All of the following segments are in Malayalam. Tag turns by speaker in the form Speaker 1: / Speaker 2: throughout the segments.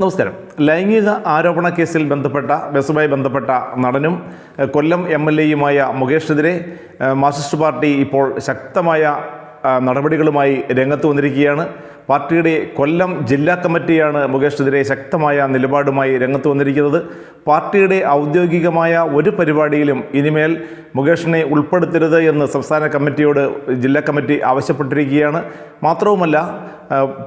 Speaker 1: നമസ്കാരം. ലൈംഗിക ആരോപണ കേസിൽ ബന്ധപ്പെട്ട ബസുമായി ബന്ധപ്പെട്ട നടനും കൊല്ലം എം എൽ എയുമായ മുകേഷിനെതിരെ മാർസിസ്റ്റ് പാർട്ടി ഇപ്പോൾ ശക്തമായ നടപടികളുമായി രംഗത്ത് വന്നിരിക്കുകയാണ്. പാർട്ടിയുടെ കൊല്ലം ജില്ലാ കമ്മിറ്റിയാണ് മുകേഷിനെതിരെ ശക്തമായ നിലപാടുമായി രംഗത്ത് വന്നിരിക്കുന്നത്. പാർട്ടിയുടെ ഔദ്യോഗികമായ ഒരു പരിപാടിയിലും ഇനിമേൽ മുകേഷിനെ ഉൾപ്പെടുത്തരുത് എന്ന് സംസ്ഥാന കമ്മിറ്റിയോട് ജില്ലാ കമ്മിറ്റി ആവശ്യപ്പെട്ടിരിക്കുകയാണ്. മാത്രവുമല്ല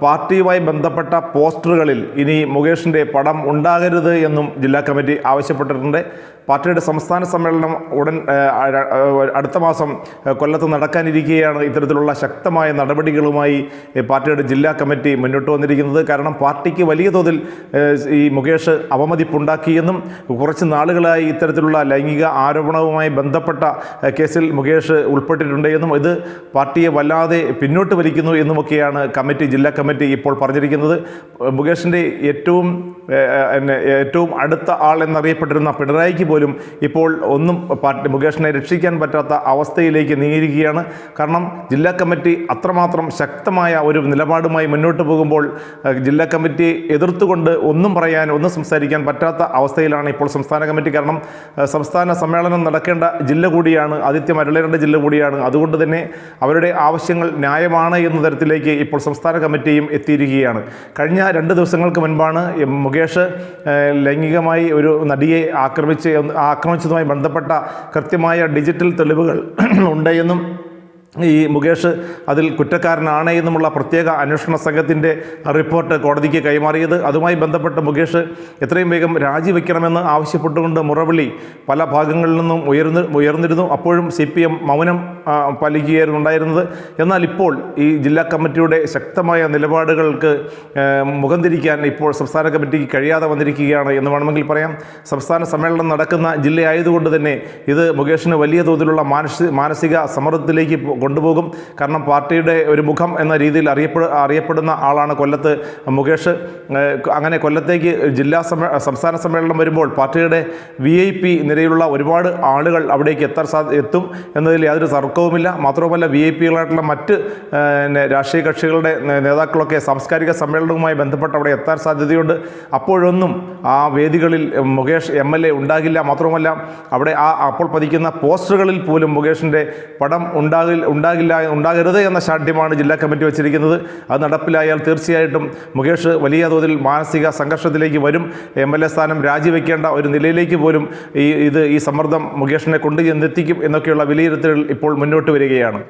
Speaker 1: പാർട്ടിയുമായി ബന്ധപ്പെട്ട പോസ്റ്ററുകളിൽ ഇനി മുകേഷിന്റെ പടം ഉണ്ടാകരുത് എന്നും ജില്ലാ കമ്മിറ്റി ആവശ്യപ്പെട്ടിട്ടുണ്ട്. പാർട്ടിയുടെ സംസ്ഥാന സമ്മേളനം ഉടൻ അടുത്ത മാസം കൊല്ലത്ത് നടക്കാനിരിക്കുകയാണ് ഇത്തരത്തിലുള്ള ശക്തമായ നടപടികളുമായി പാർട്ടിയുടെ ജില്ലാ കമ്മിറ്റി മുന്നോട്ട് വന്നിരിക്കുന്നത്. കാരണം പാർട്ടിക്ക് വലിയ തോതിൽ ഈ മുകേഷ് അവമതിപ്പുണ്ടാക്കിയെന്നും കുറച്ച് നാളുകളായി ഇത്തരത്തിലുള്ള ലൈംഗിക ആരോപണവുമായി ബന്ധപ്പെട്ട കേസിൽ മുകേഷ് ഉൾപ്പെട്ടിട്ടുണ്ട് എന്നും ഇത് പാർട്ടിയെ വല്ലാതെ പിന്നോട്ട് വലിക്കുന്നു എന്നുമൊക്കെയാണ് കമ്മിറ്റി ജില്ലാ കമ്മിറ്റി ഇപ്പോൾ പറഞ്ഞിരിക്കുന്നത്. മുകേഷിന്റെ ഏറ്റവും ഏറ്റവും അടുത്ത ആൾ എന്നറിയപ്പെട്ടിരുന്ന പിണറായിക്ക് പോലും ഇപ്പോൾ ഒന്നും പാർട്ടി മുകേഷിനെ രക്ഷിക്കാൻ പറ്റാത്ത അവസ്ഥയിലേക്ക് നീങ്ങിയിരിക്കുകയാണ് കാരണം ജില്ലാ കമ്മിറ്റി അത്രമാത്രം ശക്തമായ ഒരു നിലപാടുമായി മുന്നോട്ട് പോകുമ്പോൾ ജില്ലാ കമ്മിറ്റി എതിർത്തുകൊണ്ട് ഒന്നും പറയാൻ ഒന്നും സംസാരിക്കാൻ പറ്റാത്ത അവസ്ഥയിലാണ് ഇപ്പോൾ സംസ്ഥാന കമ്മിറ്റി. കാരണം സംസ്ഥാന സമ്മേളനം നടക്കേണ്ട ജില്ല കൂടിയാണ് ആദിത്യം അരുളേണ്ട ജില്ല കൂടിയാണ്. അതുകൊണ്ട് തന്നെ അവരുടെ ആവശ്യങ്ങൾ ന്യായമാണ് എന്ന തരത്തിലേക്ക് ഇപ്പോൾ സംസ്ഥാന കമ്മിറ്റിയും എത്തിയിരിക്കുകയാണ്. കഴിഞ്ഞ രണ്ട് ദിവസങ്ങൾക്ക് മുൻപാണ് മുകേഷ് ലൈംഗികമായി ഒരു നടിയെ ആക്രമിച്ച് ആക്രമിച്ചതുമായി ബന്ധപ്പെട്ട കൃത്യമായ ഡിജിറ്റൽ തെളിവുകൾ ഉണ്ട് എന്നും ഈ മുകേഷ് അതിൽ കുറ്റക്കാരനാണ് എന്നുമുള്ള പ്രത്യേക അന്വേഷണ സംഘത്തിന്റെ റിപ്പോർട്ട് കോടതിക്ക് കൈമാറിയത്. അതുമായി ബന്ധപ്പെട്ട് മുകേഷ് എത്രയും വേഗം രാജിവെക്കണമെന്ന് ആവശ്യപ്പെട്ടുകൊണ്ട് മുറവിളി പല ഭാഗങ്ങളിൽ നിന്നും ഉയർന്ന് ഉയർന്നിരുന്നു. അപ്പോഴും സി പി എം മൗനം പാലിക്കുകയായിരുന്നു ഉണ്ടായിരുന്നത്. എന്നാൽ ഇപ്പോൾ ഈ ജില്ലാ കമ്മിറ്റിയുടെ ശക്തമായ നിലപാടുകൾക്ക് മുഖം തിരിക്കാൻ ഇപ്പോൾ സംസ്ഥാന കമ്മിറ്റിക്ക് കഴിയാതെ വന്നിരിക്കുകയാണ് എന്ന് വേണമെങ്കിൽ പറയാം. സംസ്ഥാന സമ്മേളനം നടക്കുന്ന ജില്ലയായതുകൊണ്ട് തന്നെ ഇത് മുകേഷിന് വലിയ തോതിലുള്ള മാനസിക മാനസിക സമ്മർദ്ദത്തിലേക്ക് കൊണ്ടുപോകും. കാരണം പാർട്ടിയുടെ ഒരു മുഖം എന്ന രീതിയിൽ അറിയപ്പെ അറിയപ്പെടുന്ന ആളാണ് കൊല്ലത്ത് മുകേഷ്. അങ്ങനെ കൊല്ലത്തേക്ക് ജില്ലാ സമ്മേ സംസ്ഥാന സമ്മേളനം വരുമ്പോൾ പാർട്ടിയുടെ വി ഐ പി നിരയിലുള്ള ഒരുപാട് ആളുകൾ അവിടേക്ക് എത്താൻ സാ എത്തും എന്നതിൽ യാതൊരു തർക്കവുമില്ല. മാത്രവുമല്ല വി ഐ പികളായിട്ടുള്ള മറ്റ് രാഷ്ട്രീയ കക്ഷികളുടെ നേതാക്കളൊക്കെ സാംസ്കാരിക സമ്മേളനവുമായി ബന്ധപ്പെട്ട് അവിടെ എത്താൻ സാധ്യതയുണ്ട്. അപ്പോഴൊന്നും ആ വേദികളിൽ മുകേഷ് എം എൽ എ ഉണ്ടാകില്ല. മാത്രവുമല്ല അവിടെ ആ അപ്പോൾ പതിക്കുന്ന പോസ്റ്ററുകളിൽ പോലും മുകേഷിന്റെ പടം ഉണ്ടാകിൽ ഉണ്ടാകില്ല ഉണ്ടാകരുത് എന്ന ശാഠ്യമാണ് ജില്ലാ കമ്മിറ്റി വച്ചിരിക്കുന്നത്. അത് നടപ്പിലായാൽ തീർച്ചയായിട്ടും മുകേഷ് വലിയ തോതിൽ മാനസിക സംഘർഷത്തിലേക്ക് വരും. എം എൽ എ സ്ഥാനം രാജിവെക്കേണ്ട ഒരു നിലയിലേക്ക് പോലും ഈ ഇത് ഈ സമ്മർദ്ദം മുകേഷിനെ കൊണ്ടു ചെന്നെത്തിക്കും എന്നൊക്കെയുള്ള വിലയിരുത്തലുകൾ ഇപ്പോൾ മുന്നോട്ട് വരികയാണ്.